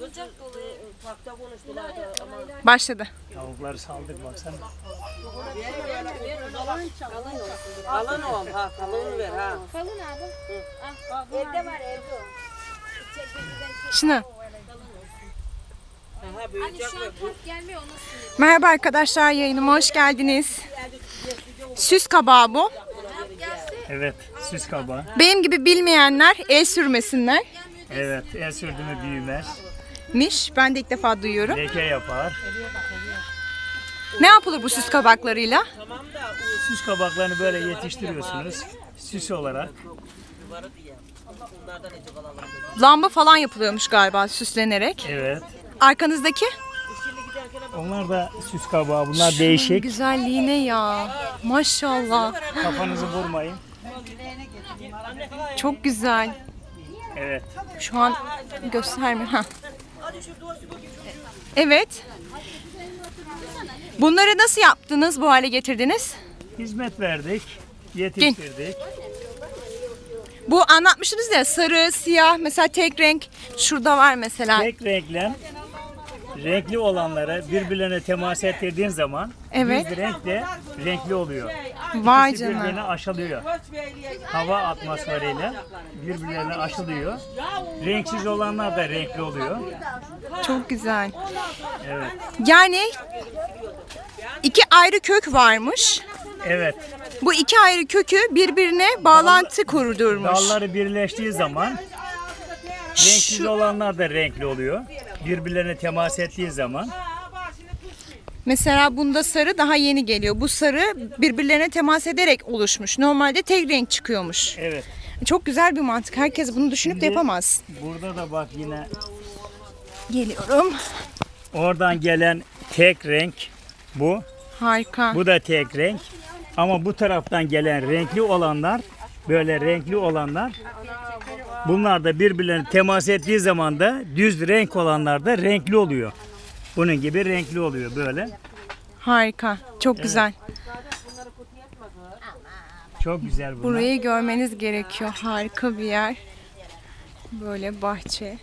Oyuncak dolu ev. Parkta konuştular da ama Başladı. Tavukları saldık baksana. kalın ol ha kalın ver ha. Kalın abi. Evde var evde. Ha Hani büyüyecek şu ve an kart gelmiyor onu sinir. Merhaba arkadaşlar yayınıma hoş geldiniz. Süs kabağı bu. Evet, süs kabağı. Benim gibi bilmeyenler el sürmesinler. Evet, el sürdü mü büyümez. Miş. Ben de ilk defa duyuyorum. Leke yapar. Ne yapılır bu süs kabaklarıyla? tamam da Süs kabaklarını böyle yetiştiriyorsunuz. Süs olarak. Lamba falan yapılıyormuş galiba süslenerek. Evet. Arkanızdaki? Onlar da süs kabağı. Bunlar değişik. Güzelliğine ya. Maşallah. Kafanızı vurmayın. Çok güzel. Evet. Şu an göstermiyor. Evet. Bunları nasıl yaptınız, bu hale getirdiniz? Hizmet verdik. Yetiştirdik. Bu anlatmıştınız ya sarı, siyah, mesela tek renk şurada var mesela. Tek renkle renkli olanları birbirlerine temas ettirdiğin zaman Evet. düz renk de renkli oluyor. Vay İkisi birbirine canına. aşılıyor. Hava atmosferiyle birbirlerine aşılıyor. Renksiz olanlar da renkli oluyor. Çok güzel. Evet. Yani iki ayrı kök varmış. Evet. Bu iki ayrı kökü birbirine bağlantı kurdurmuş. Dalları birleştiği zaman renksiz Şu- olanlar da renkli oluyor. Birbirlerine temas ettiği zaman Mesela bunda sarı daha yeni geliyor. Bu sarı birbirlerine temas ederek oluşmuş. Normalde tek renk çıkıyormuş. evet. Çok güzel bir mantık. Herkes bunu düşünüp de Şimdi- yapamaz. Burada da bak yine Geliyorum. oradan gelen tek renk bu. Harika. Bu da tek renk. Ama bu taraftan gelen renkli olanlar böyle renkli olanlar bunlar da birbirlerine temas ettiği zaman da düz renk olanlar da renkli oluyor. Bunun gibi renkli oluyor böyle. Harika. Çok güzel. Çok güzel bunlar. Burayı görmeniz gerekiyor. Harika bir yer. Böyle bahçe.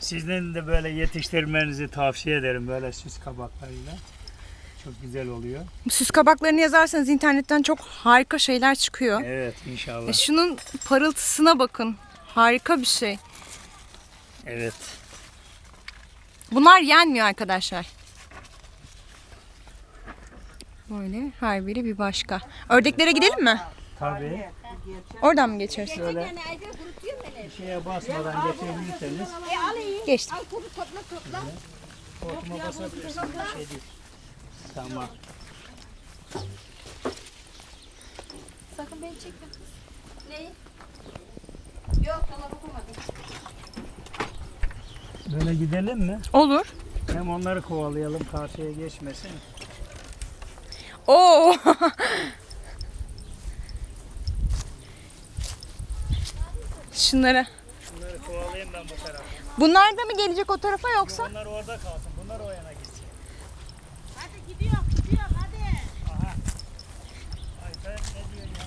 Sizin de böyle yetiştirmenizi tavsiye ederim böyle süs kabaklarıyla. Çok güzel oluyor. Süs kabaklarını yazarsanız internetten çok harika şeyler çıkıyor. Evet inşallah. E şunun parıltısına bakın. Harika bir şey. Evet. Bunlar yenmiyor arkadaşlar. Böyle her biri bir başka. Ördeklere gidelim mi? Tabii. Oradan mı geçeriz? Şöyle beni. şeye basmadan E iyi. Geçtim. Al kuru topla topla. hortuma basabilirsiniz. Bir şey değil. Tamam. Sakın beni çekme. Neyi? Yok dolabı koymadım. Böyle gidelim mi? Olur. Hem onları kovalayalım karşıya geçmesin. Oo. Şunlara. Bunları kovalayayım ben bu tarafa. Bunlar da mı gelecek o tarafa yoksa? Bunlar orada kalsın. Bunlar o yana gitsin. Hadi gidiyor gidiyor hadi. Ay sen ne diyorsun ya?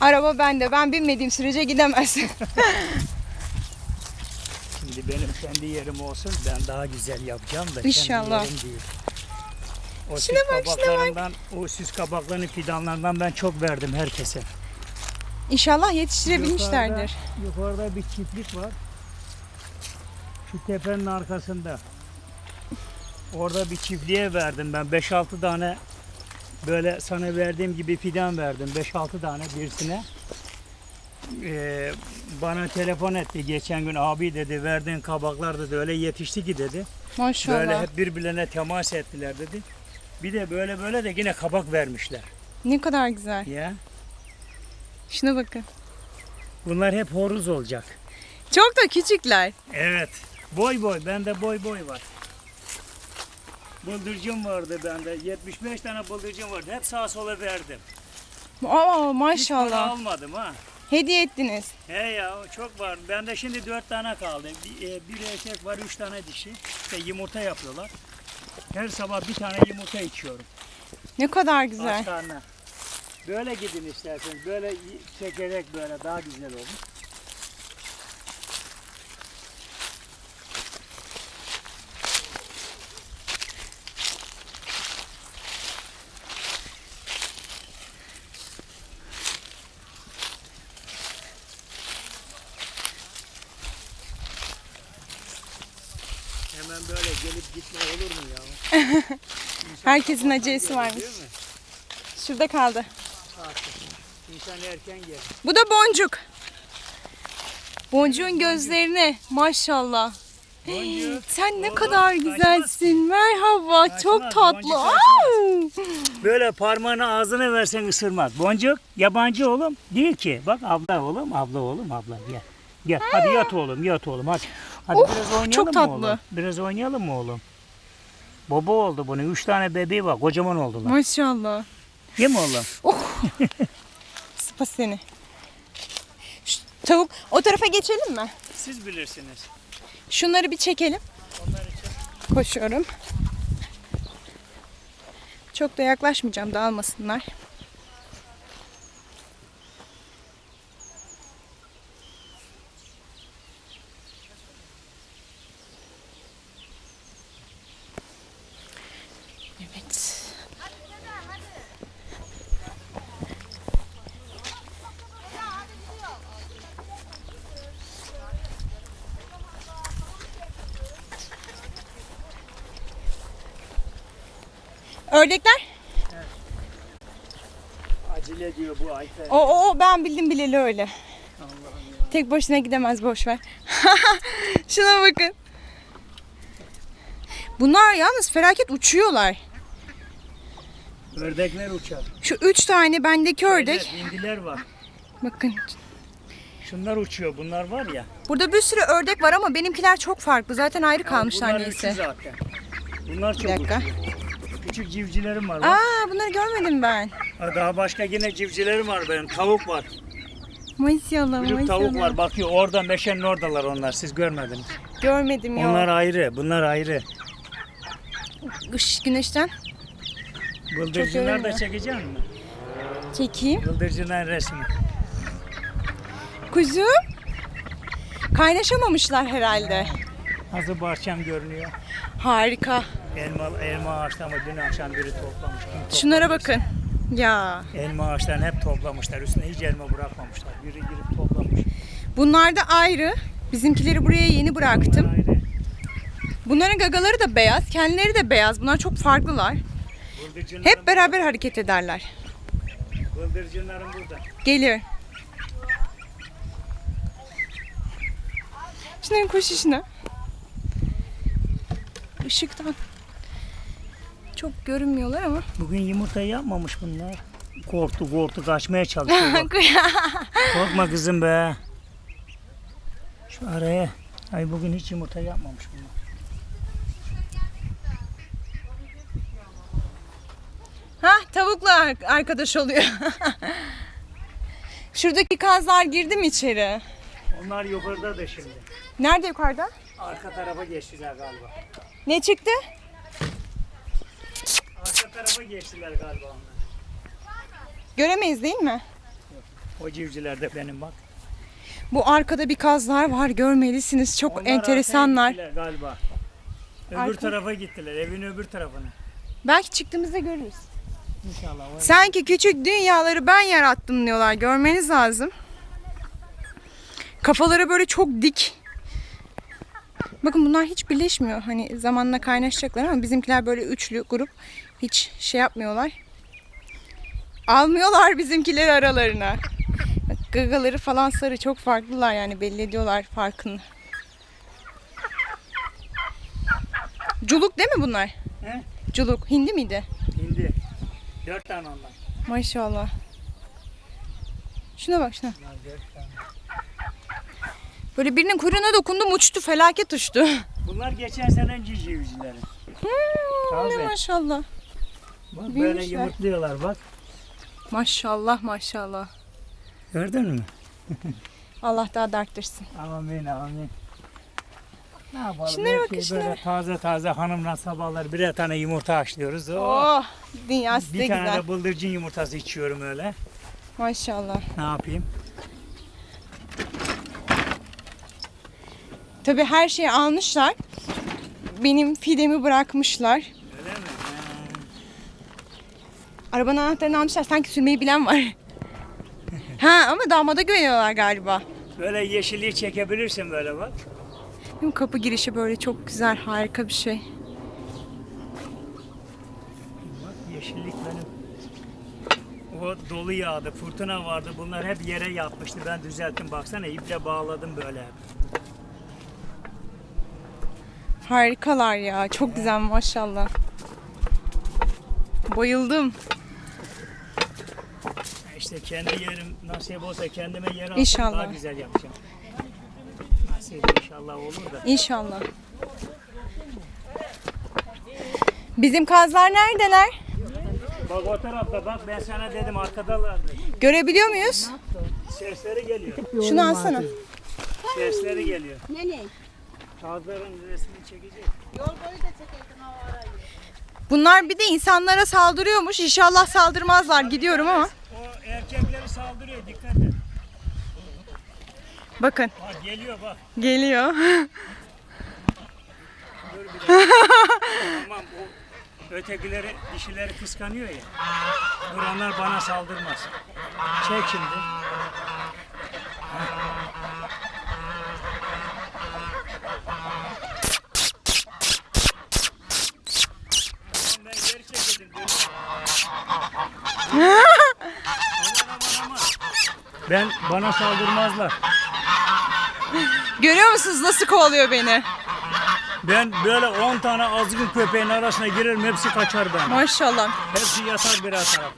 Araba bende. Ben binmediğim sürece gidemez. Şimdi benim kendi yerim olsun ben daha güzel yapacağım da İnşallah. kendi yerim değil. O Şuna süs bak, şuna bak. kabaklarından, o süs kabaklarının fidanlarından ben çok verdim herkese. İnşallah yetiştirebilmişlerdir. Yukarıda, yukarıda bir çiftlik var. Şu tepenin arkasında. Orada bir çiftliğe verdim ben 5-6 tane böyle sana verdiğim gibi fidan verdim 5-6 tane birisine. Ee, bana telefon etti geçen gün abi dedi verdiğin kabaklar dedi öyle yetişti ki dedi. Maşallah. Böyle hep birbirlerine temas ettiler dedi. Bir de böyle böyle de yine kabak vermişler. Ne kadar güzel. Ya. Şuna bakın. Bunlar hep horuz olacak. Çok da küçükler. Evet. Boy boy. Bende boy boy var. Bıldırcın vardı bende. 75 tane bıldırcın vardı. Hep sağa sola verdim. Aa Hiç para maşallah. almadım ha. Hediye ettiniz. He ya çok var. Bende şimdi 4 tane kaldı. Bir, e, bir erkek var 3 tane dişi. İşte yumurta yapıyorlar. Her sabah bir tane yumurta içiyorum. Ne kadar güzel. Aç karnına. Böyle gidin isterseniz. Böyle çekerek böyle daha güzel olur. Gitme olur mu ya? Herkesin acelesi varmış. Değil mi? Şurada kaldı. İnsan erken gelir. Bu da boncuk. Boncuğun gözlerini maşallah. Boncuk. Sen ne Oğlum, kadar kaçmaz. güzelsin. Merhaba. Çok tatlı. Au! Böyle parmağını ağzına versen ısırmaz. Boncuk yabancı oğlum değil ki. Bak abla oğlum, abla oğlum, abla gel. Gel hadi yat oğlum, yat oğlum hadi. Hadi Of, biraz oynayalım çok mı tatlı. oğlum? Biraz oynayalım mı oğlum? Baba oldu bunun. Üç tane bebeği var. Kocaman oldular. Maşallah. Değil mi oğlum? Sıpa seni. Şu tavuk o tarafa geçelim mi? Siz bilirsiniz. Şunları bir çekelim. Onlar için. Koşuyorum. Çok da yaklaşmayacağım dağılmasınlar. Evet. Ördekler? Acele ediyor bu Ayfer. O, o, ben bildim bileli öyle. Tek başına gidemez boş ver. Şuna bakın. Bunlar yalnız felaket uçuyorlar. Ördekler uçar. Şu üç tane bendeki ördek. Evet, hindiler var. Bakın Şunlar uçuyor. Bunlar var ya. burada bir sürü ördek var ama benimkiler çok farklı. Zaten ayrı kalmışlar Bunlar neyse. üçü zaten. Bunlar çok Bir dakika. uçuyor. Küçük civcilerim var. bak. Aa bunları görmedim ben. Ha, Daha başka yine civcilerim var benim. Tavuk var. Maşallah Büyük maşallah. tavuk var. Bakıyor orada meşenin oradalar onlar. Siz görmediniz. Görmedim ya. Onlar ayrı. Bunlar ayrı. Iş güneşten Bıldırcınlar da çekecek mi? çekeyim. Bıldırcınlar resmi. Kuzum. Kaynaşamamışlar herhalde. Nasıl bahçem görünüyor. Harika. Elma, elma ağaçlarını dün akşam biri toplamış. Kim toplamış? Şunlara bakın. Ya. Elma ağaçlarını hep toplamışlar. Üstüne hiç elma bırakmamışlar. Biri girip toplamış. Bunlar da ayrı. Bizimkileri buraya yeni bıraktım. Bunlar ayrı. Bunların gagaları da beyaz, kendileri de beyaz. Bunlar çok farklılar. Hep beraber hareket ederler. bıldırcınlarım burada. Geliyor. Şunların koşuşuna. Işıktan. Çok görünmüyorlar ama. Bugün yumurta yapmamış bunlar. Korktu korktu kaçmaya çalışıyor. bak. Korkma kızım be. Şu araya. Ay bugün hiç yumurta yapmamış bunlar. ha tavukla ar- arkadaş oluyor. Şuradaki kazlar girdi mi içeri? Onlar yukarıda da şimdi. Nerede yukarıda? Arka tarafa geçtiler galiba. Ne çıktı? Tarafa geçtiler galiba onlar. Göremeyiz değil mi? O civciler de benim bak. Bu arkada bir kazlar var görmelisiniz. Çok Onlar enteresanlar. arkaya gittiler galiba. Öbür Arka- tarafa gittiler. Evin öbür tarafına. Belki çıktığımızda görürüz. İnşallah. var. Sanki küçük dünyaları ben yarattım diyorlar. Görmeniz lazım. Kafaları böyle çok dik. Bakın bunlar hiç birleşmiyor. Hani zamanla kaynaşacaklar ama bizimkiler böyle üçlü grup. Hiç şey yapmıyorlar. Almıyorlar bizimkileri aralarına. Gagaları falan sarı çok farklılar yani belli ediyorlar farkını. Culuk değil mi bunlar? He? Culuk. Hindi miydi? Hindi. Dört tane onlar. Maşallah. Şuna bak şuna. Bunlar dört tane. Böyle birinin kuyruğuna dokundum uçtu felaket uçtu. Bunlar geçen sene civcivcileri. Hmm, ne maşallah. Bak böyle Büyümüşler. yumurtluyorlar bak. Maşallah maşallah. Gördün mü? Allah daha da arttırsın. Amin amin. Ne yapalım? Şunlara Her bakın, şey şunlara. böyle taze taze hanımla sabahlar birer tane yumurta haşlıyoruz. Oh. Oh, dünyası da Bir tane güzel. de bıldırcın yumurtası içiyorum öyle. Maşallah. Ne yapayım? Tabii her şeyi almışlar. Benim fidemi bırakmışlar. Öyle mi? Arabanın anahtarını almışlar. Sanki sürmeyi bilen var. ha ama damada güveniyorlar galiba. Böyle yeşilliği çekebilirsin böyle bak. Değil mi? Kapı girişi böyle çok güzel, harika bir şey. Bak yeşillik benim. O dolu yağdı, fırtına vardı. Bunlar hep yere yatmıştı. Ben düzelttim. Baksana iple bağladım böyle. Harikalar ya. Çok güzel maşallah. Bayıldım. İşte kendi yerim nasip olsa kendime yer alsam İnşallah. daha güzel yapacağım. Nasip inşallah olur da. İnşallah. Bizim kazlar neredeler? Bak o tarafta bak ben sana dedim arkadalardı. Görebiliyor muyuz? Sesleri geliyor. Şunu alsana. Sesleri geliyor. Ne ne? Kazların resmini çekecek. Yol boyu da çekeydin hava arayı. Bunlar bir de insanlara saldırıyormuş. İnşallah saldırmazlar. Gidiyorum ama. Saldırıyor dikkat et. Bakın Bak geliyor bak. geliyor. Dur bir tamam o ötekileri dişileri kıskanıyor ya. Duranlar bana saldırmaz. Çek şimdi. Ben geri çekildim. Ben bana saldırmazlar. Görüyor musunuz nasıl kovalıyor beni? Ben böyle 10 tane azgın köpeğin arasına girerim hepsi kaçar benden. Maşallah. Hepsi yatar birer tarafa.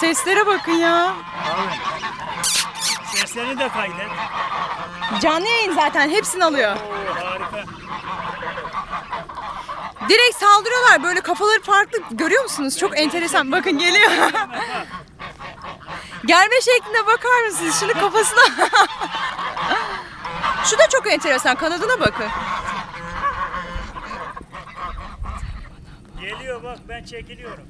Seslere bakın ya. Abi. Seslerini de kaydet. Canlı yayın zaten hepsini alıyor. Oo harika. Direkt saldırıyorlar. Böyle kafaları farklı. Görüyor musunuz? Çok enteresan. Bakın geliyor. Gelme şekline bakar mısınız? Şunun kafasına. Şu da çok enteresan. Kanadına bakın. Geliyor bak ben çekiliyorum.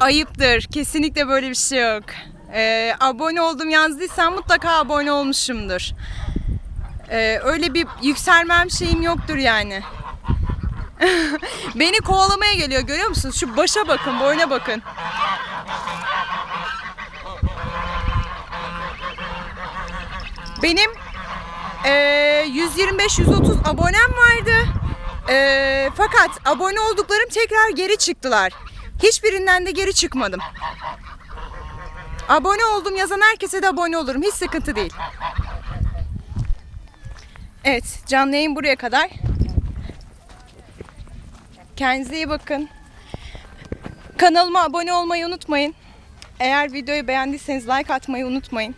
Ayıptır. Kesinlikle böyle bir şey yok. Ee, abone oldum yazdıysan mutlaka abone olmuşumdur. Ee, öyle bir yükselmem şeyim yoktur yani. Beni kovalamaya geliyor görüyor musunuz? Şu başa bakın, boyuna bakın. Benim eee, 125-130 abonem vardı. Eee, fakat abone olduklarım tekrar geri çıktılar. Hiçbirinden de geri çıkmadım. Abone oldum yazan herkese de abone olurum. Hiç sıkıntı değil. Evet, canlı yayın buraya kadar. Kendinize iyi bakın. Kanalıma abone olmayı unutmayın. Eğer videoyu beğendiyseniz like atmayı unutmayın.